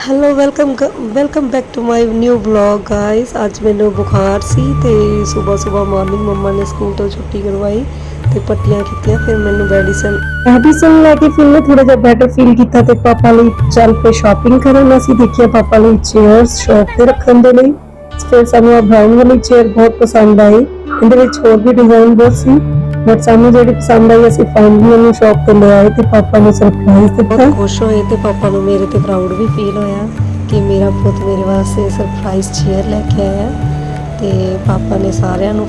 Hello welcome welcome back to my new vlog guys ਅੱਜ ਮੈਨੂੰ ਬੁਖਾਰ ਸੀ ਤੇ ਸਵੇਰ ਸਵੇਰ ਮਾਰਨਿੰਗ ਮੰਮਾ ਨੇ ਸਕੂਲ ਤੋਂ ਛੁੱਟੀ ਕਰਵਾਈ ਤੇ ਪੱਟੀਆਂ ਕੀਤੀਆਂ ਫਿਰ ਮੈਨੂੰ ਮੈਡੀਸਨ ਮੈਡੀਸਨ ਲੈ ਕੇ ਫਿਰ ਮੈਂ ਥੋੜਾ ਜਿਹਾ ਬੈਟਰ ਫੀਲ ਕੀਤਾ ਤੇ ਪਾਪਾ ਲਈ ਚੱਲ ਪਏ ਸ਼ਾਪਿੰਗ ਕਰਨ। ਅਸੀਂ ਦੇਖਿਆ ਪਾਪਾ ਲਈ ਚੇਅਰਸ ਸ਼ਾਪ ਤੇ ਰੱਖਣ ਦੇ ਲਈ। ਫਿਰ ਸਾਨੂੰ ਆ ਬ੍ਰਾਊਨ ਵਾਲੀ ਚੇਅਰ ਬਹੁਤ ਪਸੰਦ ਆਈ। ਇਹਦੇ ਵਿੱਚ ਹੋਰ ਵੀ ਡਿਜ਼ਾਈਨ ਬਹੁਤ ਸੀ। ਬਟ ਸਾਨੂੰ ਜਿਹੜੀ ਪਸੰਦ ਆਈ ਅਸੀਂ ਫਾਈਨਲੀ ਉਹਨੂੰ ਸ਼ਾਪ ਤੇ ਲੈ ਆਏ ਤੇ ਪਾਪਾ ਨੂੰ ਸਰਪ੍ਰਾਈਜ਼ ਦਿੱਤਾ। ਬਹੁਤ ਖੁਸ਼ ਹੋਏ ਤੇ ਪਾਪਾ ਨੂੰ ਮੇਰੇ ਤੇ ਪ੍ਰਾਊਡ ਵੀ ਫੀਲ ਹੋਇਆ ਕਿ ਮੇਰਾ ਪੁੱਤ ਮੇਰੇ ਵਾਸਤੇ ਸਰਪ੍ਰਾਈਜ਼ ਚੇਅਰ ਲੈ ਕੇ ਆਇਆ ਤੇ ਪਾਪਾ ਨੇ ਸਾਰਿਆਂ ਨੂੰ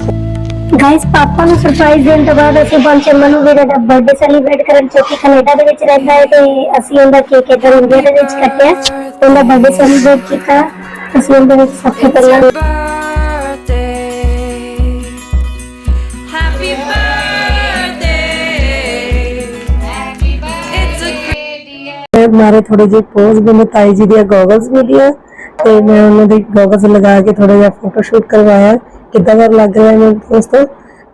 ਗਾਇਸ ਪਾਪਾ ਨੂੰ ਸਰਪ੍ਰਾਈਜ਼ ਦੇਣ ਤੋਂ ਬਾਅਦ ਅਸੀਂ ਪਹੁੰਚੇ ਮਨੂ ਵੀਰੇ ਦਾ ਬਰਥਡੇ ਸੈਲੀਬ੍ਰੇਟ ਕਰਨ ਜੋ ਕਿ ਕੈਨੇਡਾ ਦੇ ਵਿੱਚ ਰਹਿੰਦਾ ਹੈ ਤੇ ਅਸੀਂ ਉਹਦਾ ਕੇਕ ਇੱਧਰ ਇੰਡੀਆ ਦੇ ਵਿੱਚ ਕੱਟਿਆ। ਉਹਦਾ ਬਰਥਡੇ ਸੈਲੀਬ੍ਰੇਟ ਕੀਤਾ। ਅਸੀਂ ਉਹਦੇ ਵਿੱਚ ਸਭ ਤੋਂ ਪਹਿਲਾਂ great ਮਾਰੇ ਥੋੜੇ ਜਿਹੇ ਪੋਜ਼ ਮੈਨੂੰ ਤਾਈ ਜੀ ਦੀਆਂ ਗੋਗਲਸ ਮਿਲੀਆਂ ਤੇ ਮੈਂ ਉਹਨਾਂ ਦੇ ਗੋਗਲਸ ਲਗਾ ਕੇ ਥੋੜਾ ਜਿਹਾ ਫੋਟੋ ਸ਼ੂਟ ਕਰਵਾਇਆ ਕਿੱਦਾਂ ਦਾ ਲੱਗ ਰਿਹਾ ਮੇਰੇ ਦੋਸਤੋ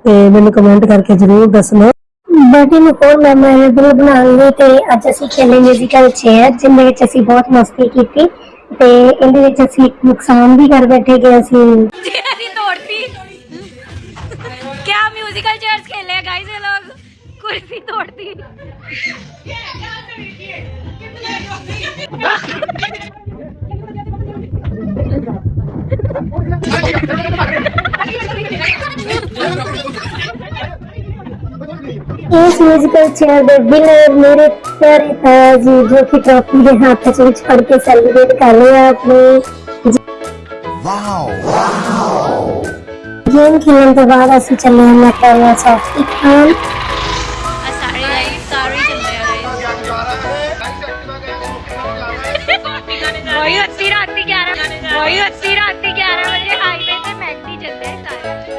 ਤੇ ਮੈਨੂੰ ਕਮੈਂਟ ਕਰਕੇ ਜਰੂਰ ਦੱਸਣਾ ਬਰਥਡੇ ਨੂੰ ਹੋਰ ਮੈਮੋਰੇਬਲ ਬਣਾਉਣ ਲਈ ਤੇ ਅੱਜ ਅਸੀਂ ਖੇਲੇ ਮਿਊਜ਼ੀਕਲ ਚੇਅਰ ਜਿੰਦੇ ਵਿੱਚ ਅਸੀਂ ਬਹੁਤ ਮਸਤੀ ਕੀਤੀ ਤੇ ਇਹਦੇ ਵਿੱਚ ਅਸੀਂ ਇੱਕ ਨੁਕਸਾਨ ਵੀ ਕਰ ਬੈਠੇ ਕਿ ਅਸੀਂ नहीं तोड़ती क्या म्यूजिकल चेयर्स खेले हैं गाइस ये लोग कुर्सी तोड़ती ਇਸ ਮਿਊਜ਼ੀਕਲ ਚੇਅਰ ਦੇ ਵਿਨਰ ਮੇਰੇ ਪਿਆਰੇ ਤਾਇਆ ਜੀ ਜੋ ਕਿ ਟਰੋਫੀ ਦੇ ਹੱਥ ਵਿੱਚ ਫੜ ਕੇ ਸੈਲੀਬ੍ਰੇਟ ਕਰ ਰਹੇ ਆ ਆਪਣੇ ਗੇਮ ਖੇਲਣ ਤੋਂ ਬਾਅਦ ਅਸੀਂ ਚੱਲੇ ਹਾਂ ਮੈਕਡੋਨਲਡਸ ਆਫ ਇਕਾਨ सारे ਉਹੀ ਅੱਧੀ ਰਾਤੀ 11 ਉਹੀ ਅੱਧੀ ਰਾਤੀ 11 ਵਜੇ ਹਾਈਵੇ ਤੇ ਮੈਕਡੀ ਚੱਲਦੇ ਸਾਰੇ।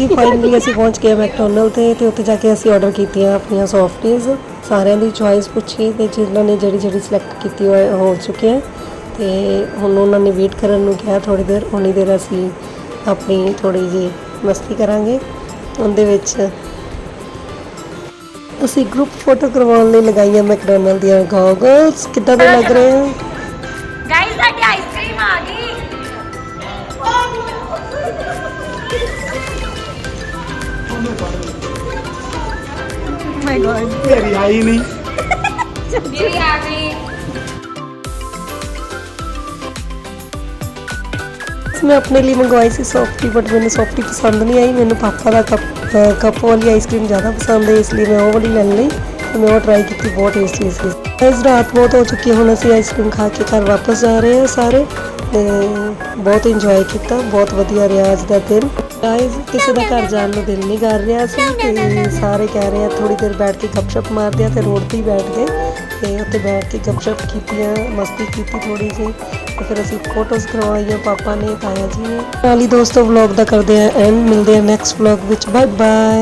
ਜੀ ਫਾਈਨਲੀ ਅਸੀਂ ਪਹੁੰਚ ਗਏ ਮੈਕਟੋਨਲ ਤੇ ਤੇ ਉੱਥੇ ਜਾ ਕੇ ਅਸੀਂ ਆਰਡਰ ਕੀਤੀਆਂ ਆਪਣੀਆਂ ਸੌਫਟੀਜ਼ ਸਾਰਿਆਂ ਦੀ ਚੋਇਸ ਪੁੱਛੀ ਤੇ ਜਿਨ੍ਹਾਂ ਨੇ ਜਿਹੜੀ ਜਿਹੜੀ ਸਿਲੈਕਟ ਕੀਤੀ ਹੋ ਚੁੱਕੇ ਆ ਤੇ ਹੁਣ ਉਹਨਾਂ ਨੇ ਵੇਟ ਕਰਨ ਨੂੰ ਕਿਹਾ ਥੋੜੀ ਦੇਰ ਉਨੀ ਦੇਰ ਅਸੀਂ ਆਪਣੀ ਥੋੜੀ ਜੀ ਮਸਤੀ ਕਰਾਂਗੇ। ਉਹਦੇ ਵਿੱਚ ਅਸੀਂ ਗਰੁੱਪ ਫੋਟੋ ਕਰਵਾਉਣ ਲਈ ਲਗਾਈਆਂ ਮੈਕਡੋਨਲ ਦੀਆਂ ਗੋਗਲਸ ਕਿੱਦਾਂ ਦੇ ਲੱਗ ਰਹੇ ਹੋ? ਗਾਇਸ ਸਾਡੀ ਆਈਸਕ੍ਰੀਮ ਆ ਗਈ। आ गई ਮੇਰੀ ਆਈ ਨਹੀਂ मेरी आ गई ਮੈਂ ਆਪਣੇ ਲਈ ਮੰਗਵਾਈ ਸੀ ਸੌਫਟੀ ਬਟ ਮੈਨੂੰ ਸੌਫਟੀ ਪਸੰਦ ਨਹੀਂ ਆਈ ਮੈਨੂੰ ਪਾਪਾ ਦਾ ਕੱਪ ਅ, ਕੱਪ ਵਾਲੀ ਆਈਸਕ੍ਰੀਮ ਜ਼ਿਆਦਾ ਪਸੰਦ ਹੈ ਇਸ ਲਈ ਮੈਂ ਉਹ ਵਾਲੀ ਲੈ ਲਈ ਤੇ ਮੈਂ ਉਹ ਟਰਾਈ ਕੀਤੀ ਬਹੁਤ ਟੇਸਟੀ ਸੀ ਇਸ ਰਾਤ ਬਹੁਤ ਹੋ ਚੁੱਕੀ ਹੈ, ਹੁਣ ਅਸੀਂ ਆਈਸਕ੍ਰੀਮ ਖਾ ਕੇ ਘਰ ਵਾਪਸ ਜਾ ਰਹੇ ਹਾਂ ਸਾਰੇ ਤੇ ਬਹੁਤ ਇੰਜੋਏ ਕੀਤਾ, ਬਹੁਤ ਵਧੀਆ ਰਿਹਾ ਅੱਜ ਦਾ ਦਿਨ। ਗਾਇਸ ਕਿਸੇ ਦਾ ਘਰ ਜਾਣ ਨੂੰ ਦਿਲ ਨਹੀਂ ਕਰ ਰਿਹਾ ਸੀ ਤੇ ਸਾਰੇ ਕਹਿ ਰਹੇ ਆ ਥੋੜੀ ਦੇਰ ਬੈਠ ਕੇ ਗੱਪਸ਼ਪ ਮਾਰਦੇ ਆ ਤੇ ਰੋਡ ਤੇ ਹੀ ਬੈਠ ਗਏ ਤੇ ਉੱਥੇ ਬੈਠ ਕੇ ਗੱਪਸ਼ਪ ਕੀਤੀਆਂ, ਮਸਤੀ ਕੀਤੀ ਥੋੜੀ ਜਿਹੀ ਤੇ ਫਿਰ ਅਸੀਂ ਫੋਟੋਜ਼ ਕਰਵਾਈਆਂ ਪਾਪਾ ਨੇ, ਤਾਇਆ ਜੀ ਨੇ। ਨਾਲ ਹੀ ਦੋਸਤੋ ਵਲੌਗ ਦਾ ਕਰਦੇ ਆ ਐਂਡ ਮਿਲਦੇ ਆ ਨੈਕਸਟ ਵਲੌਗ ਵਿੱਚ। Bye bye